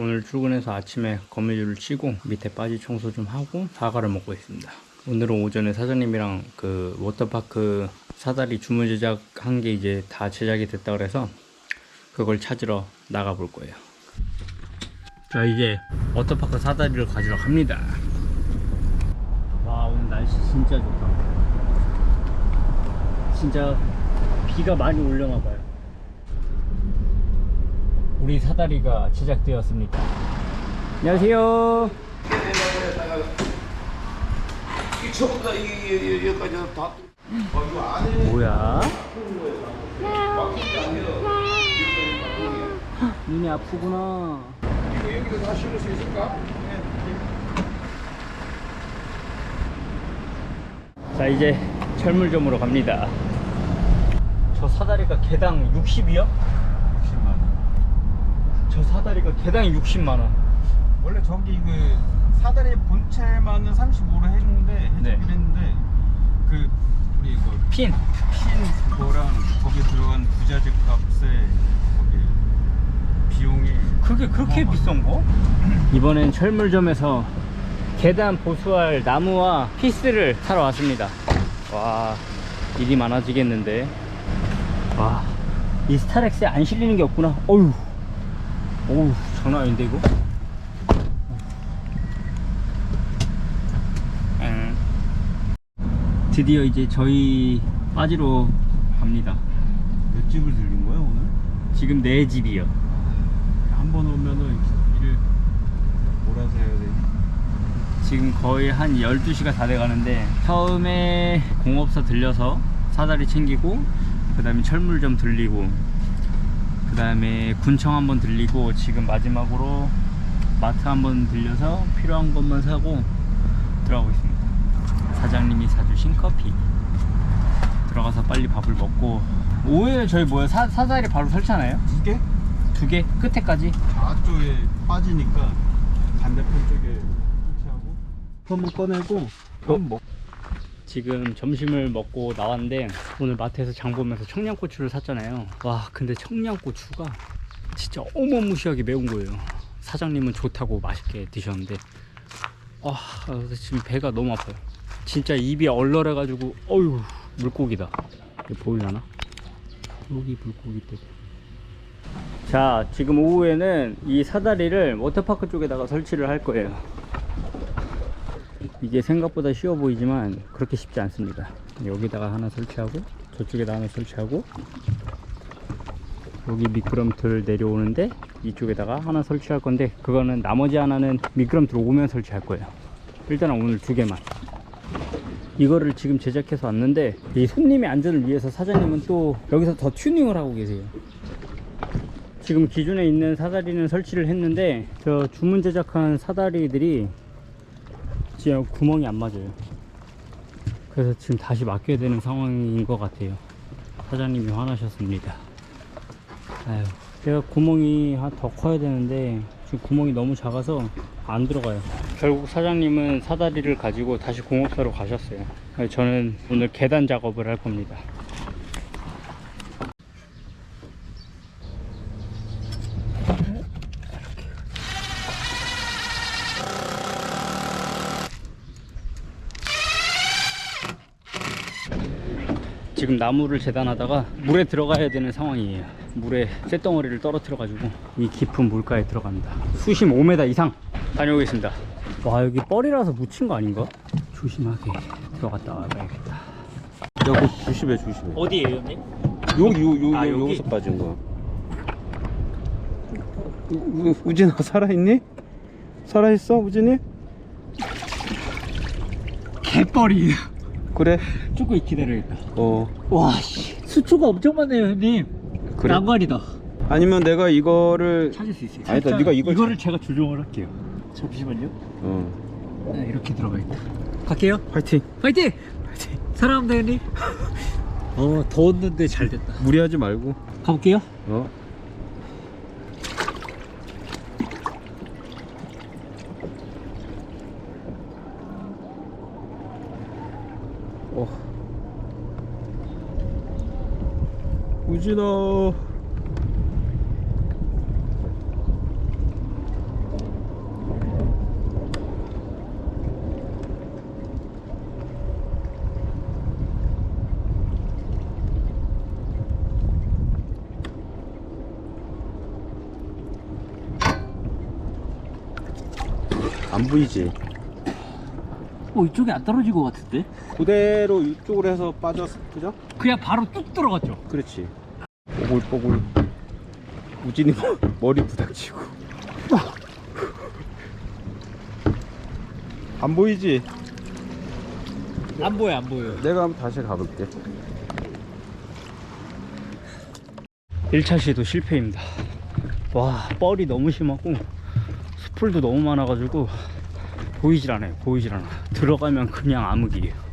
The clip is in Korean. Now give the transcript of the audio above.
오늘 출근해서 아침에 거미줄을 치고 밑에 빠지 청소 좀 하고 사과를 먹고 있습니다. 오늘은 오전에 사장님이랑 그 워터파크 사다리 주문 제작한 게 이제 다 제작이 됐다 그래서 그걸 찾으러 나가 볼 거예요. 자 이제 워터파크 사다리를 가지러 갑니다. 와 오늘 날씨 진짜 좋다. 진짜 비가 많이 올려나 봐요. 우리 사다리가 제작되었습니다. 안녕하세요. 이 처음부터 이- 여기까지 다. 뭐야? 눈이 아프구나. 이거 여기도 다 실을 수 있을까? 자 이제 철물점으로 갑니다. 저 사다리가 개당 60이요? 60만 원. 저 사다리가 개당 60만 원. 원래 저기 그 사다리 본체만은 35로 해주는데 해주긴 네. 했는데 그 우리 이거 핀. 핀 그거랑 거기에 들어간 부자재 값에 거기 비용이 그게 그렇게. 비싼 거? 이번엔 철물점에서 계단 보수할 나무와 피스를 사러 왔습니다. 와, 일이 많아지겠는데. 와, 이 스타렉스에 안 실리는 게 없구나. 어휴, 어휴, 장난 아닌데, 이거? 응. 드디어 이제 저희 빠지러 갑니다. 몇 집을 들린 거야 오늘? 지금 네 집이요. 한 번 오면은 일을 몰아서 해야 되니? 지금 거의 한 12시가 다 돼가는데 처음에 공업사 들려서 사다리 챙기고 그 다음에 철물점 들리고 그 다음에 군청 한번 들리고 지금 마지막으로 마트 한번 들려서 필요한 것만 사고 들어가고 있습니다 사장님이 사주신 커피 들어가서 빨리 밥을 먹고 오후에 저희 뭐야 사, 사다리 바로 설치하나요? 두 개? 두 개? 끝에까지? 좌쪽에 빠지니까 반대편 쪽에 설치하고 한번 꺼내고 한번 먹 지금 점심을 먹고 나왔는데 오늘 마트에서 장 보면서 청양고추를 샀잖아요. 와 근데 청양고추가 진짜 어마무시하게 매운 거예요. 사장님은 좋다고 맛있게 드셨는데. 아 지금 배가 너무 아파요. 진짜 입이 얼얼해 가지고 어휴 물고기다. 보이려나? 여기 물고기 때. 자 지금 오후에는 이 사다리를 워터파크 쪽에다가 설치를 할 거예요 이게 생각보다 쉬워 보이지만 그렇게 쉽지 않습니다. 여기다가 하나 설치하고 저쪽에다 하나 설치하고 여기 미끄럼틀 내려오는데 이쪽에다가 하나 설치할 건데 그거는 나머지 하나는 미끄럼틀 오면 설치할 거예요. 일단은 오늘 두 개만. 이거를 지금 제작해서 왔는데 이 손님의 안전을 위해서 사장님은 또 여기서 더 튜닝을 하고 계세요. 지금 기존에 있는 사다리는 설치를 했는데 저 주문 제작한 사다리들이 진짜 구멍이 안 맞아요. 그래서 지금 다시 맡겨야 되는 상황인 것 같아요. 사장님이 화나셨습니다. 아유, 제가 구멍이 하- 더 커야 되는데 지금 구멍이 너무 작아서 안 들어가요. 결국 사장님은 사다리를 가지고 다시 공업사로 가셨어요. 저는 오늘 계단 작업을 할 겁니다. 지금 나무를 재단하다가 물에 들어가야 되는 상황이에요. 물에 쇳덩어리를 떨어뜨려 가지고 이 깊은 물가에 들어갑니다. 수심 5m 이상 다녀오겠습니다. 와 여기 뻘이라서 묻힌 거 아닌가? 조심하게 들어갔다 와봐야겠다. 야, 그거 조심해, 조심해. 어디에요, 형님? 여기, 요, 요, 아, 요, 여기? 여기서 빠진 거. 우, 우, 우진아, 살아있니? 살아있어, 우진이? 개뻘이. 그래? 조금 기다려야겠다. 어, 와, 씨. 수초가 엄청 많네요, 형님. 그래? 난관이다. 아니면 내가 이거를, 찾을 수 있어요. 아니다, 살짝 네가 이걸 이거를 제가 조정을 할게요. 잠시만요. 어, 네, 이렇게 들어가겠다. 갈게요. 파이팅. 파이팅! 파이팅! 사랑합니다, 형님. 어, 더웠는데 잘 됐다. 무리하지 말고, 가볼게요. 어. 어. 우진아 안 보이지? 어 이쪽에 안 떨어질 것 같은데? 그대로 이쪽으로 해서 빠졌어 그죠? 그냥 바로 뚝 들어갔죠? 그렇지. 뽀글뽀글. 우진이 머- 머리 부닥치고. 안 보이지? 안 보여 안 보여. 내가 한번 다시 가볼게. 1차 시도 실패입니다. 와 뻘이 너무 심하고 수풀도 너무 많아가지고 보이질 않아요. 보이질 않아. 들어가면 그냥 암흑이에요